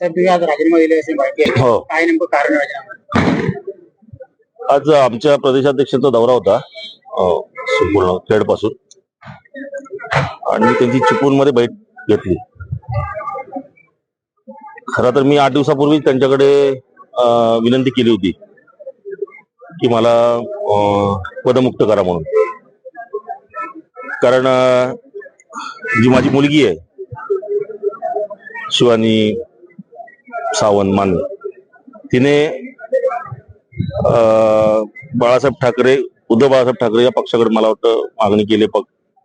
साहेब तुम्ही आज राजीनामा दिले असे माहिती आहे. हो. काय नेमकं कारण आहे राजीनामा आज आमच्या प्रदेशाध्यक्षांचा दौरा होता. अं, संपूर्ण खेडपासून आणि त्यांची चिपळूणमध्ये भेट घेतली. खर तर मी आठ दिवसापूर्वी त्यांच्याकडे अं, विनंती केली होती की मला अं, पदमुक्त करा म्हणून. कारण अं, जी माझी मुलगी आहे शिवानी सावंत माने. तिने अं, बाळासाहेब ठाकरे उद्धव बाळासाहेब ठाकरे या पक्षाकडे मला वाटतं मागणी केली पक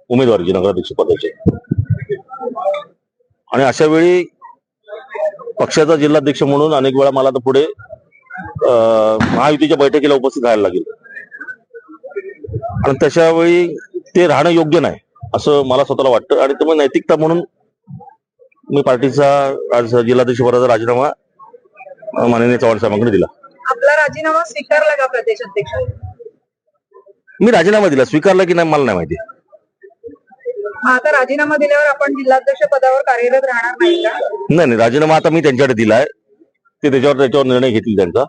उमेदवारीची नगराध्यक्ष पदाची. आणि अशा वेळी पक्षाचा जिल्हाध्यक्ष म्हणून अनेक वेळा मला तर पुढे महायुतीच्या बैठकीला उपस्थित राहायला लागेल. आणि तशा वेळी ते राहणं योग्य नाही असं मला स्वतःला वाटतं. आणि त्यामुळे नैतिकता म्हणून मी पार्टीचा आज जिल्हाध्यक्ष पदाचा राजीनामा माननीय चव्हाण साहेबांकडे दिला. आपला राजीनामा स्वीकारला का प्रदेश अध्यक्ष? मी राजीनामा दिला. स्वीकारला की नाही मला नाही माहिती. आता राजीनामा दिल्यावर आपण जिल्हाध्यक्ष पदावर कार्यरत राहणार नाही का? नाही नाही राजीनामा आता मी त्यांच्याकडे दिलाय. ते त्याच्यावर त्याच्यावर निर्णय घेतील त्यांचा.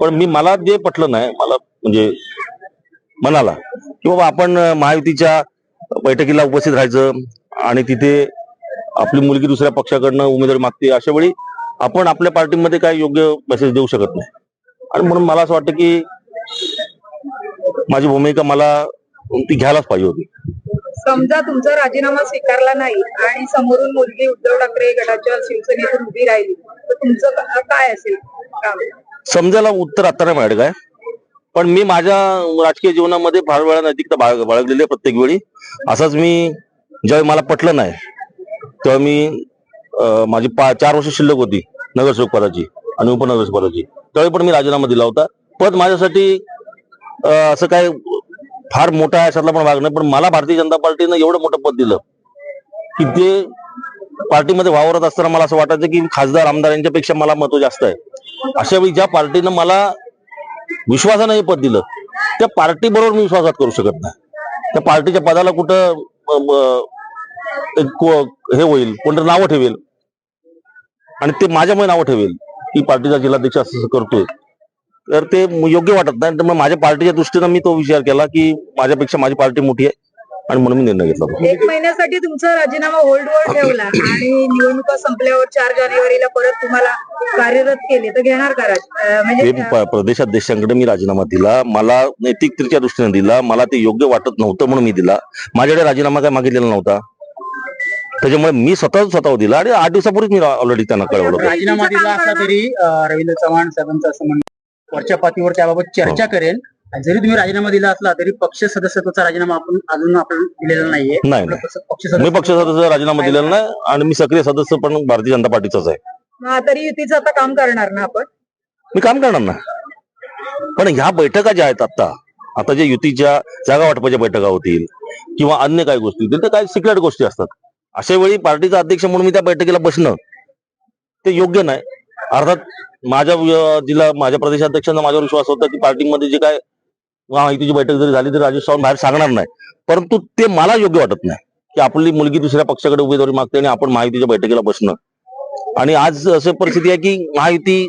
पण मी मला जे पटलं नाही मला म्हणजे मनाला की बाबा आपण महायुतीच्या बैठकीला उपस्थित राहायचं आणि तिथे आपली मुलगी दुसऱ्या पक्षाकडनं उमेदवारी मागते अशा वेळी आपण आपल्या पार्टीमध्ये काय योग्य मेसेज देऊ शकत नाही. आणि म्हणून मला असं वाटतं की माझी भूमिका मला ती घ्यायलाच पाहिजे होती. समजा तुमचा राजीनामा स्वीकारला नाही आणि समोरून मुलगी उद्धव ठाकरे गटाच्या शिवसेनेतून उभी राहिली तर तुमचं काय असेल समजायला उत्तर आता नाही माझ्याकडे काय? पण मी माझ्या राजकीय जीवनामध्ये फार वेळा नैतिकता बाळ बाळगलेली आहे प्रत्येक वेळी. असंच मी ज्यावेळी मला पटलं नाही तेव्हा मी माझी पा चार वर्ष शिल्लक होती नगरसेवक पदाची आणि उपनगरसेवक पदाची त्यावेळी पण मी राजीनामा दिला होता. पद माझ्यासाठी असं काय फार मोठा आहे अशातला पण भाग नाही पण मला भारतीय जनता पार्टीनं एवढं मोठं पद दिलं की ते पार्टीमध्ये वावरत असताना मला असं वाटायचं की खासदार आमदार यांच्यापेक्षा मला महत्त्व जास्त आहे. अशा वेळी ज्या पार्टीनं मला विश्वासानं हे पद दिलं त्या पार्टीबरोबर मी विश्वासात करू शकत नाही. त्या पार्टीच्या पदाला कुठं हे होईल कोणतं नावं ठेवेल. आणि ते माझ्यामुळे नावं ठेवेल. की पार्टीचा जिल्हाध्यक्ष असं असं करतोय. तर ते योग्य वाटत नाही. त्यामुळे माझ्या पार्टीच्या दृष्टीनं मी तो विचार केला की माझ्यापेक्षा माझी पार्टी मोठी आहे आणि म्हणून मी निर्णय घेतला. एक महिन्यासाठी तुमचा राजीनामा होल्डवर ठेवला आणि निवडणुका संपल्यावर चार जानेवारीला परत तुम्हाला कार्यरत केले तर घेणार का म्हणजे प्रदेशाध्यक्षांकडे मी राजीनामा दिला. मला नैतिकतेच्या दृष्टीने दिला. मला ते योग्य वाटत नव्हतं म्हणून मी दिला. माझ्याकडे राजीनामा काय मागितलेला नव्हता? त्याच्यामुळे मी स्वतः स्वतः दिला आणि आठ दिवसापूर्वीच मी ऑलरेडी त्यांना कळवलं. होतं. राजीनामा दिला असला तरी रवींद्र चव्हाण साहेबांचं असं म्हणणं वरच्या पातळीवर त्याबाबत चर्चा करेल. आणि जरी तुम्ही राजीनामा दिला असला तरी पक्ष सदस्यत्वाचा राजीनामा आपण अजून आपण दिलेला नाहीये. नाही मी पक्ष सदस्य राजीनामा दिलेला नाही. आणि मी सक्रिय सदस्य पण भारतीय जनता पार्टीचाच आहे. तरी युतीचं आता काम करणार ना आपण? मी काम करणार ना. पण ह्या बैठका ज्या आहेत आता आता जे युतीच्या जागा वाटपाच्या बैठका होतील किंवा अन्य काही गोष्टी होतील तर काही सिक्रेट गोष्टी असतात. अशा वेळी पार्टीचा अध्यक्ष म्हणून मी त्या बैठकीला बसणं ते योग्य नाही. अर्थात माझ्या जिल्हा माझ्या प्रदेशाध्यक्षांना माझ्यावर विश्वास होता की पार्टीमध्ये जे काय माहितीची बैठक जरी झाली तरी राजेश बाहेर सांगणार नाही. परंतु ते मला योग्य वाटत नाही की आपली मुलगी दुसऱ्या पक्षाकडे उमेदवारी मागते आणि आपण महायुतीच्या बैठकीला बसणं. आणि आज अशी परिस्थिती आहे की महायुती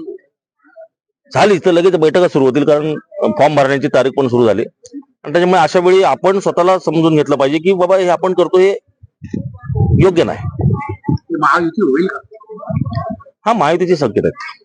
झाली तर लगेच बैठका सुरू होतील कारण फॉर्म भरण्याची तारीख पण सुरू झाली. आणि त्याच्यामुळे अशा वेळी आपण स्वतःला समजून घेतलं पाहिजे की बाबा हे आपण करतो हे योग्य नाही. महायुती होईल का? हा महायुतीचे संकेत आहेत